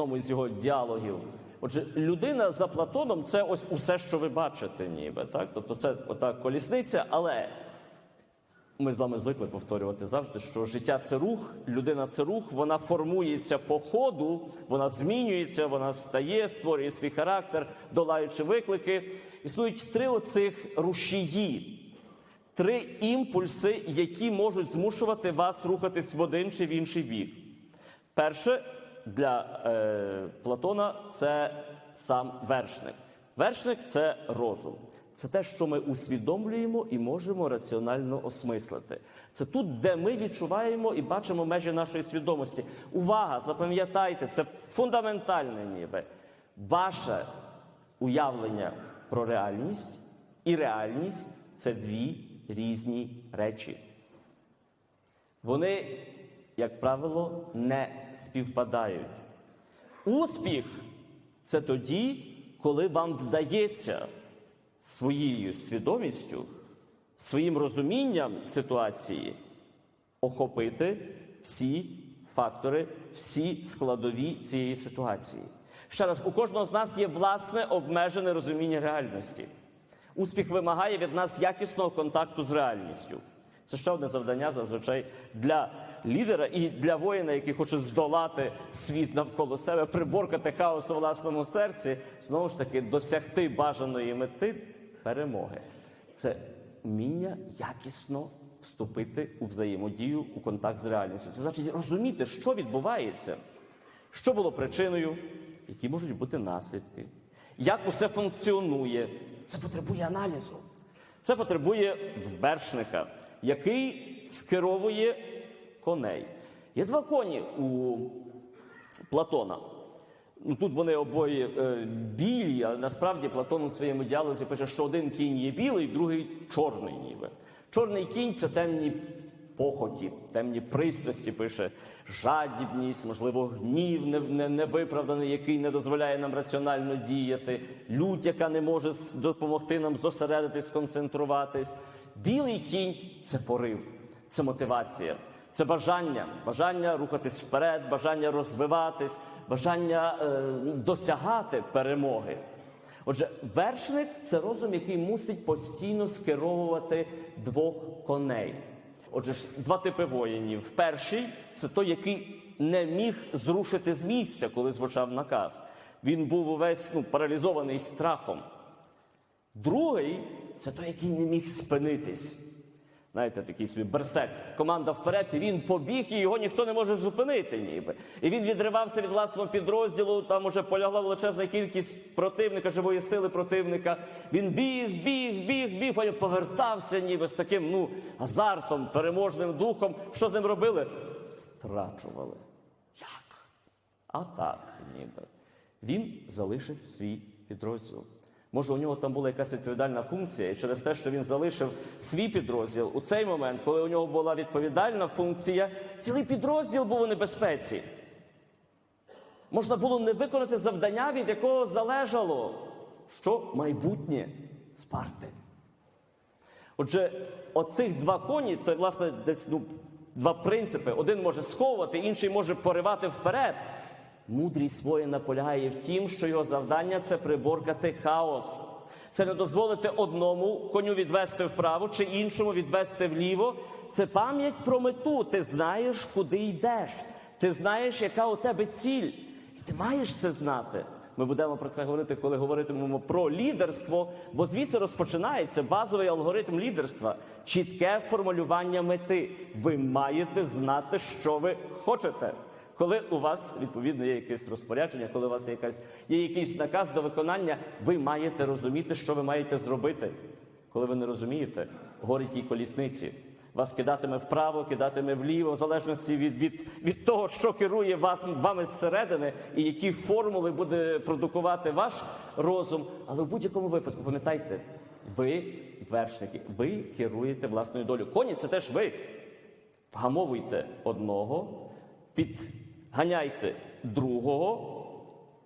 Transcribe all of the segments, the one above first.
одному із його діалогів. Отже, людина за Платоном це ось усе, що ви бачите, ніби так. Тобто, це ота колісниця, але ми з вами звикли повторювати завжди, що життя це рух, людина це рух, вона формується по ходу, вона змінюється, вона стає, створює свій характер, долаючи виклики. Існують три оцих рушії, три імпульси, які можуть змушувати вас рухатись в один чи в інший бік. Перше для е, Платона це сам вершник. Вершник це розум. Це те, що ми усвідомлюємо і можемо раціонально осмислити. Це тут, де ми відчуваємо і бачимо межі нашої свідомості. Увага! Запам'ятайте, це фундаментальне ніби. Ваше уявлення про реальність і реальність це дві різні речі. Вони, як правило, не співпадають. Успіх це тоді, коли вам вдається своєю свідомістю, своїм розумінням ситуації охопити всі фактори, всі складові цієї ситуації. Ще раз, у кожного з нас є власне обмежене розуміння реальності. Успіх вимагає від нас якісного контакту з реальністю. Це ще одне завдання зазвичай для лідера і для воїна, який хоче здолати світ навколо себе, приборкати хаос у власному серці, знову ж таки досягти бажаної мети перемоги. Це вміння якісно вступити у взаємодію, у контакт з реальністю. Це значить розуміти, що відбувається, що було причиною, які можуть бути наслідки, як усе функціонує. Це потребує аналізу. Це потребує вершника, який скеровує коней. Є два коні у Платона. Ну, тут вони обоє е, білі, але насправді Платон у своєму діалозі пише, що один кінь є білий, другий чорний ніби. Чорний кінь це темні похоті, темні пристрасті, пише жадібність, можливо, гнів не- не- невиправданий, який не дозволяє нам раціонально діяти, лють, яка не може допомогти нам зосередитись, сконцентруватись. Білий кінь це порив, це мотивація, це бажання, бажання рухатись вперед, бажання розвиватись, бажання е, досягати перемоги. Отже, вершник це розум, який мусить постійно скеровувати двох коней. Отже, два типи воїнів. Перший це той, який не міг зрушити з місця, коли звучав наказ. Він був увесь ну, паралізований страхом. Другий це той, який не міг спинитись. Знаєте, такий собі берсек. Команда вперед, і він побіг, і його ніхто не може зупинити, ніби. І він відривався від власного підрозділу. Там уже полягла величезна кількість противника, живої сили противника. Він біг, біг, біг, біг, потім повертався, ніби з таким ну, азартом, переможним духом. Що з ним робили? Страчували. Як? А так, ніби. Він залишив свій підрозділ. Може, у нього там була якась відповідальна функція, і через те, що він залишив свій підрозділ у цей момент, коли у нього була відповідальна функція, цілий підрозділ був у небезпеці. Можна було не виконати завдання, від якого залежало, що майбутнє Спарти. Отже, оцих два коні це, власне, десь ну, два принципи. Один може сховувати, інший може поривати вперед. Мудрість воїна полягає в тім, що його завдання це приборкати хаос. Це не дозволити одному коню відвести вправо чи іншому відвести вліво. Це пам'ять про мету. Ти знаєш, куди йдеш. Ти знаєш, яка у тебе ціль. І ти маєш це знати. Ми будемо про це говорити, коли говоритимемо про лідерство, бо звідси розпочинається базовий алгоритм лідерства, чітке формулювання мети. Ви маєте знати, що ви хочете. Коли у вас відповідно є якесь розпорядження, коли у вас є якась є якийсь наказ до виконання, ви маєте розуміти, що ви маєте зробити. Коли ви не розумієте, горить тій колісниці. Вас кидатиме вправо, кидатиме вліво, в залежності від, від, від того, що керує вас, вами зсередини, і які формули буде продукувати ваш розум. Але в будь-якому випадку, пам'ятайте, ви вершники, ви керуєте власною долею. Коні це теж ви. Вгамовуйте одного, підганяйте другого,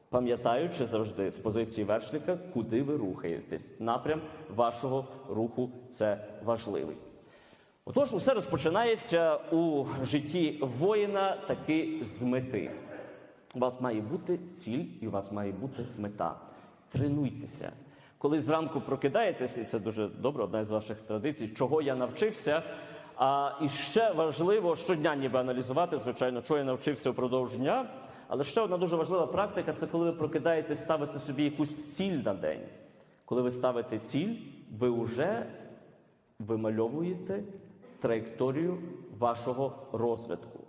пам'ятаючи завжди з позиції вершника, куди ви рухаєтесь. Напрям вашого руху це важливий. Отож, усе розпочинається у житті воїна таки з мети. У вас має бути ціль і у вас має бути мета. Тренуйтеся. Коли зранку прокидаєтесь, і це дуже добре, одна з ваших традицій, чого я навчився. А і ще важливо щодня ніби аналізувати, звичайно, чого я навчився впродовж дня. Але ще одна дуже важлива практика це коли ви прокидаєтесь, ставите собі якусь ціль на день. Коли ви ставите ціль, ви вже вимальовуєте траєкторію вашого розвитку.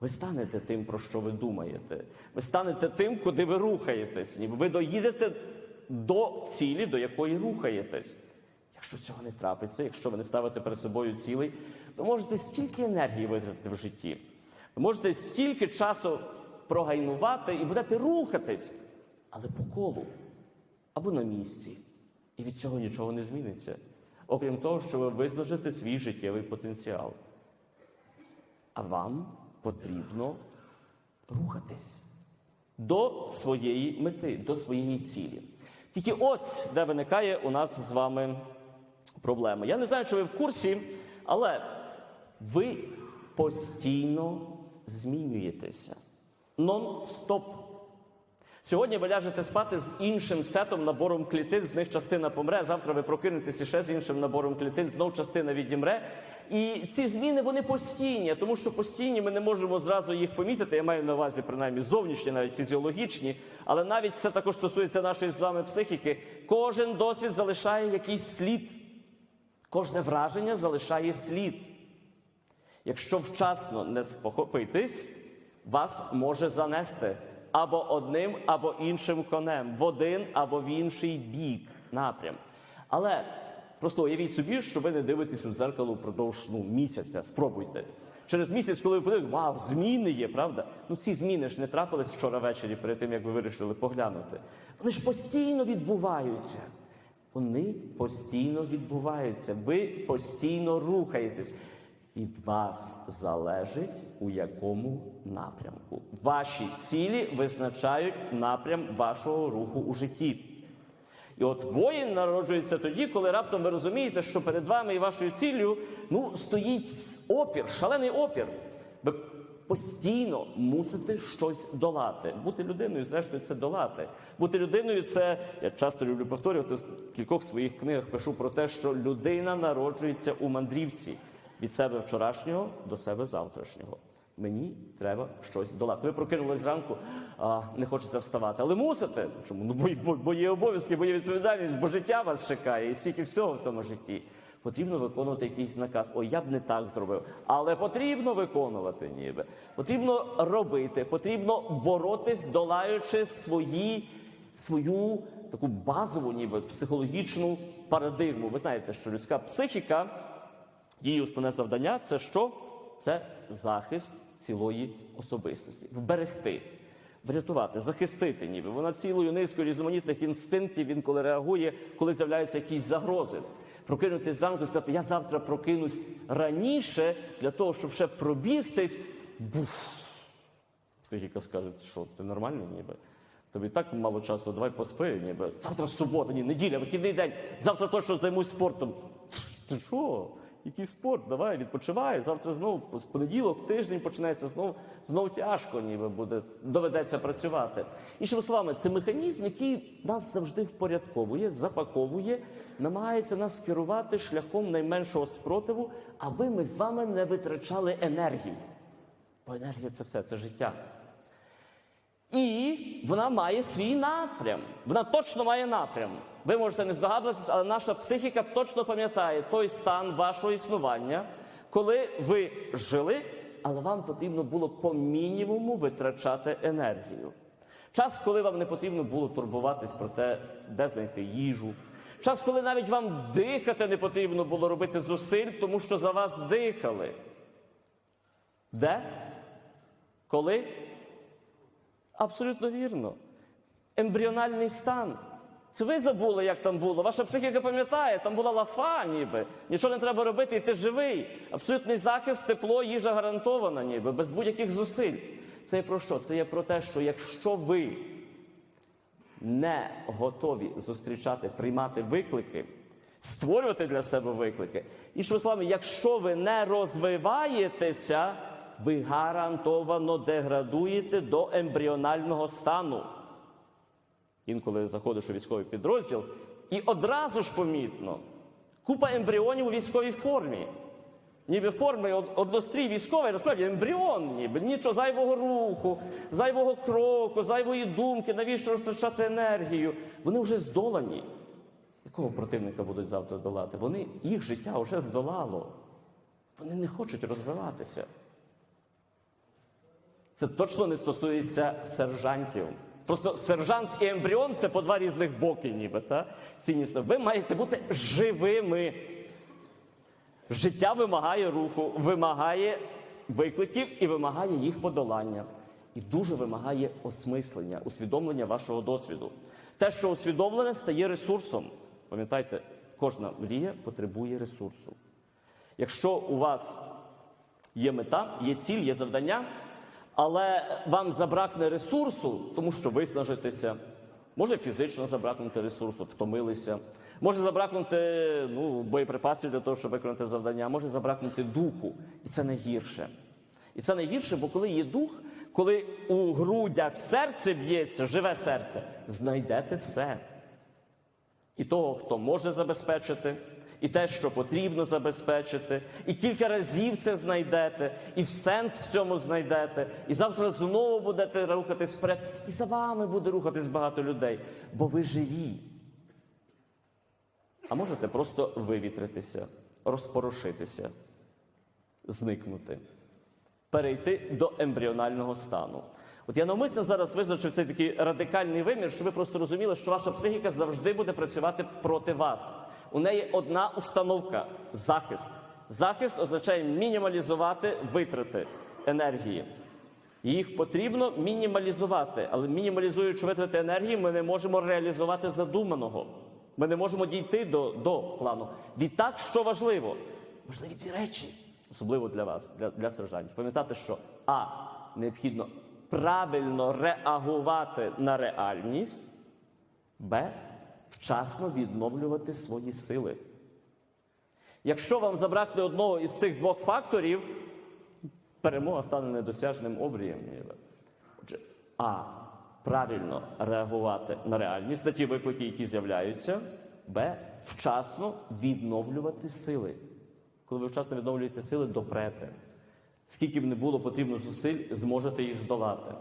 Ви станете тим, про що ви думаєте. Ви станете тим, куди ви рухаєтесь. Ви доїдете до цілі, до якої рухаєтесь. Якщо цього не трапиться, якщо ви не ставите перед собою цілей, ви можете стільки енергії витратити в житті. Ви можете стільки часу прогайнувати і будете рухатись, але по колу або на місці. І від цього нічого не зміниться. Окрім того, що ви визначите свій життєвий потенціал. А вам потрібно рухатись до своєї мети, до своєї цілі. Тільки ось де виникає у нас з вами проблема. Я не знаю, чи ви в курсі, але ви постійно змінюєтеся. Нон-стоп. Сьогодні ви ляжете спати з іншим сетом набором клітин, з них частина помре. Завтра ви прокинетеся ще з іншим набором клітин, знов частина відімре. І ці зміни вони постійні, тому що постійні ми не можемо зразу їх помітити. Я маю на увазі принаймні зовнішні, навіть фізіологічні, але навіть це також стосується нашої з вами психіки. Кожен досвід залишає якийсь слід, кожне враження залишає слід. Якщо вчасно не спохопитись, вас може занести або одним, або іншим конем, в один або в інший бік напрям. Але просто уявіть собі, що ви не дивитесь у дзеркало впродовж ну, місяця. Спробуйте. Через місяць, коли ви подивитесь, вау, зміни є, правда? Ну ці зміни ж не трапились вчора ввечері, перед тим як ви вирішили поглянути. Вони ж постійно відбуваються. Вони постійно відбуваються. Ви постійно рухаєтесь. Від вас залежить у якому напрямку. Ваші цілі визначають напрям вашого руху у житті. І от воїн народжується тоді, коли раптом ви розумієте, що перед вами і вашою ціллю ну, стоїть опір, шалений опір. Ви постійно мусите щось долати. Бути людиною, зрештою, це долати. Бути людиною це, я часто люблю повторювати, в кількох своїх книгах пишу про те, що людина народжується у мандрівці від себе вчорашнього до себе завтрашнього. Мені треба щось долати. Ви прокинулись зранку, а не хочеться вставати. Але мусите. Чому? Ну, бо, бо, бо є обов'язки, бо є відповідальність, бо життя вас чекає, і стільки всього в тому житті. Потрібно виконувати якийсь наказ. Ой, я б не так зробив. Але потрібно виконувати ніби. Потрібно робити, потрібно боротись, долаючи свої, свою таку базову, ніби психологічну парадигму. Ви знаєте, що людська психіка. Її основне завдання це що? Це захист цілої особистості. Вберегти, врятувати, захистити, ніби. Вона цілою низкою різноманітних інстинктів інколи реагує, коли з'являються якісь загрози. Прокинутись зранку і сказати, я завтра прокинусь раніше для того, щоб ще пробігтись. Буф. Психіка скаже, що ти нормальний ніби. Тобі так мало часу, давай поспи, ніби. Завтра субота, ні, неділя, вихідний день, завтра точно займусь спортом. Ти що? Який спорт? Давай, відпочивай. Завтра знову з понеділок, тиждень почнеться, знов, знов тяжко, ніби буде, доведеться працювати. Іншими словами, це механізм, який нас завжди впорядковує, запаковує, намагається нас керувати шляхом найменшого спротиву, аби ми з вами не витрачали енергію. Бо енергія це все, це життя. І вона має свій напрям. Вона точно має напрям. Ви можете не здогадуватися, але наша психіка точно пам'ятає той стан вашого існування, коли ви жили, але вам потрібно було по мінімуму витрачати енергію. Час, коли вам не потрібно було турбуватись про те, де знайти їжу. Час, коли навіть вам дихати не потрібно було робити зусиль, тому що за вас дихали. Де? Коли? Абсолютно вірно. Ембріональний стан. Це ви забули, як там було. Ваша психіка пам'ятає, там була лафа, ніби. Нічого не треба робити, і ти живий. Абсолютний захист, тепло, їжа гарантована, ніби, без будь-яких зусиль. Це про що? Це є про те, що якщо ви не готові зустрічати, приймати виклики, створювати для себе виклики, іншими словами, якщо ви не розвиваєтеся, ви гарантовано деградуєте до ембріонального стану. Інколи заходиш у військовий підрозділ, і одразу ж помітно купа ембріонів у військовій формі. Ніби форми однострій військовий, насправді ембріон, ніби нічого зайвого руху, зайвого кроку, зайвої думки, навіщо розтрачати енергію. Вони вже здолані. Якого противника будуть завтра долати? Вони їх життя вже здолало. Вони не хочуть розвиватися. Це точно не стосується сержантів. Просто сержант і ембріон це по два різних боки, ніби та ціннісно. Ви маєте бути живими. Життя вимагає руху, вимагає викликів і вимагає їх подолання. І дуже вимагає осмислення, усвідомлення вашого досвіду. Те, що усвідомлене, стає ресурсом. Пам'ятайте, кожна мрія потребує ресурсу. Якщо у вас є мета, є ціль, є завдання, але вам забракне ресурсу, тому що виснажитеся, може фізично забракнути ресурсу, втомилися, може забракнути ну, боєприпасів для того, щоб виконати завдання, може забракнути духу. І це найгірше. І це найгірше, бо коли є дух, коли у грудях серце б'ється, живе серце, знайдете все. І того, хто може забезпечити, і те, що потрібно забезпечити, і кілька разів це знайдете, і сенс в цьому знайдете, і завтра знову будете рухатись вперед, і за вами буде рухатись багато людей, бо ви живі. А можете просто вивітритися, розпорошитися, зникнути, перейти до ембріонального стану. От я навмисно зараз визначив цей такий радикальний вимір, щоб ви просто розуміли, що ваша психіка завжди буде працювати проти вас. У неї одна установка захист. Захист означає мінімалізувати витрати енергії. Їх потрібно мінімалізувати, але мінімалізуючи витрати енергії, ми не можемо реалізувати задуманого. Ми не можемо дійти до, до плану. Відтак, що важливо? Важливі ці речі, особливо для вас, для, для сержантів. Пам'ятати, що А. Необхідно правильно реагувати на реальність, Б. Вчасно відновлювати свої сили. Якщо вам забракне одного із цих двох факторів, перемога стане недосяжним обрієм. Отже, А. Правильно реагувати на реальність, на ті виклики, які з'являються. Б. Вчасно відновлювати сили. Коли ви вчасно відновлюєте сили, допрете. Скільки б не було потрібно зусиль, зможете їх здолати.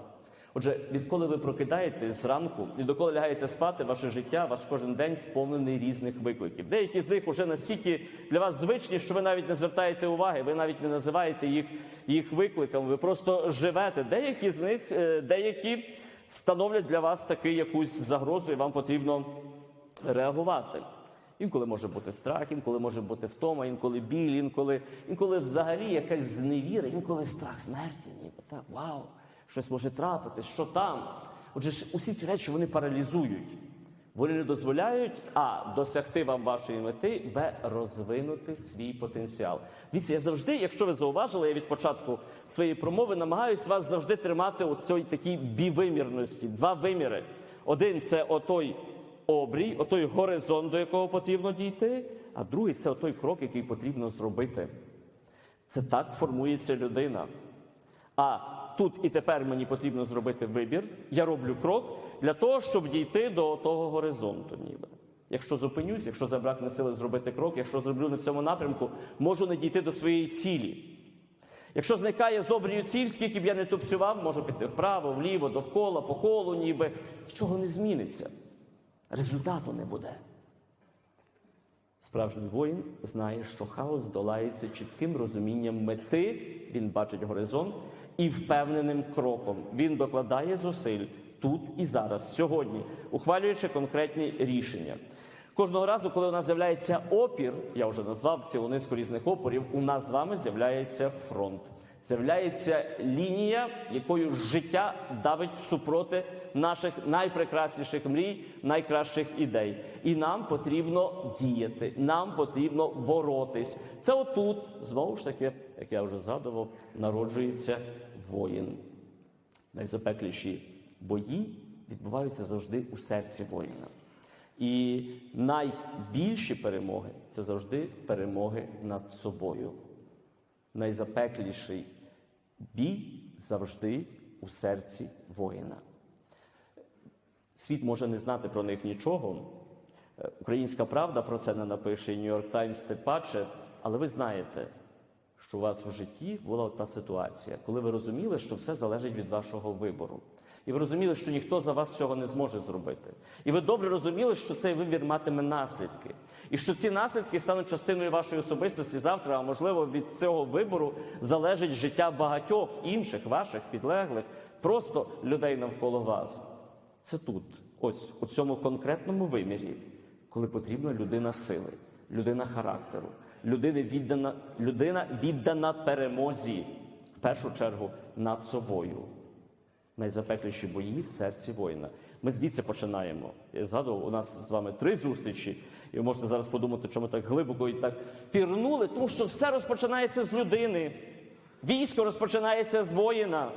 Отже, відколи ви прокидаєтесь зранку і доколи лягаєте спати, ваше життя, ваш кожен день сповнений різних викликів. Деякі з них вже настільки для вас звичні, що ви навіть не звертаєте уваги, ви навіть не називаєте їх, їх викликами, ви просто живете. Деякі з них, е, деякі становлять для вас таки якусь загрозу, і вам потрібно реагувати. Інколи може бути страх, інколи може бути втома, інколи біль, інколи, інколи взагалі якась зневіра, інколи страх смерті. Ніби так, вау, щось може трапитись, що там. Отже, усі ці речі вони паралізують. Вони не дозволяють а досягти вам вашої мети, б розвинути свій потенціал. Дивіться, я завжди, якщо ви зауважили, я від початку своєї промови намагаюся вас завжди тримати у цій такій бівимірності. Два виміри. Один це отой обрій, отой горизонт, до якого потрібно дійти, а другий це отой крок, який потрібно зробити. Це так формується людина. А тут і тепер мені потрібно зробити вибір. Я роблю крок для того, щоб дійти до того горизонту. Ніби. Якщо зупинюсь, якщо забракне сили зробити крок, якщо зроблю не в цьому напрямку, можу не дійти до своєї цілі. Якщо зникає з обрію ціль, скільки б я не тупцював, можу піти вправо, вліво, довкола, по колу, ніби нічого не зміниться. Результату не буде. Справжній воїн знає, що хаос долається чітким розумінням мети, він бачить горизонт і впевненим кроком. Він докладає зусиль тут і зараз, сьогодні, ухвалюючи конкретні рішення. Кожного разу, коли у нас з'являється опір, я вже назвав цілу низку різних опорів, у нас з вами з'являється фронт. З'являється лінія, якою життя давить супроти наших найпрекрасніших мрій, найкращих ідей. І нам потрібно діяти, нам потрібно боротись. Це отут, знову ж таки, як я вже згадував, народжується воїн. Найзапекліші бої відбуваються завжди у серці воїна. І найбільші перемоги це завжди перемоги над собою найзапекліший Бій завжди у серці воїна. Світ може не знати про них нічого. Е, Українська правда про це не напише, і Нью-Йорк Таймс тим паче, але ви знаєте, що у вас в житті була та ситуація, коли ви розуміли, що все залежить від вашого вибору. І ви розуміли, що ніхто за вас цього не зможе зробити. І ви добре розуміли, що цей вибір матиме наслідки. І що ці наслідки стануть частиною вашої особистості завтра, а можливо, від цього вибору залежить життя багатьох інших ваших підлеглих, просто людей навколо вас. Це тут, ось у цьому конкретному вимірі, коли потрібна людина сили, людина характеру, людина віддана, людина віддана перемозі, в першу чергу над собою. Найзапекліші бої в серці воїна. Ми звідси починаємо. Я згадував, у нас з вами три зустрічі, і ви можете зараз подумати, чому так глибоко і так пірнули, тому що все розпочинається з людини. Військо розпочинається з воїна.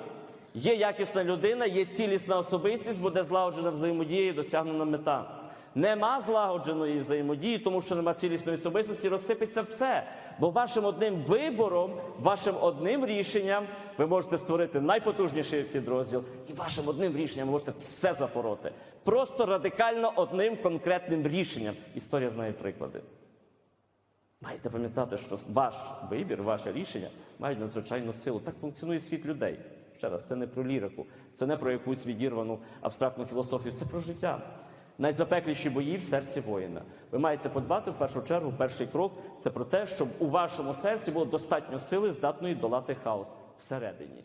Є якісна людина, є цілісна особистість, буде злагоджена взаємодія і досягнена мета. Нема злагодженої взаємодії, тому що нема цілісної особистості, розсипеться все. Бо вашим одним вибором, вашим одним рішенням ви можете створити найпотужніший підрозділ, і вашим одним рішенням ви можете все запороти. Просто радикально одним конкретним рішенням. Історія знає приклади. Маєте пам'ятати, що ваш вибір, ваше рішення мають надзвичайну силу. Так функціонує світ людей. Ще раз, це не про лірику, це не про якусь відірвану абстрактну філософію, це про життя. Найзапекліші бої в серці воїна. Ви маєте подбати в першу чергу, перший крок це про те, щоб у вашому серці було достатньо сили, здатної долати хаос всередині.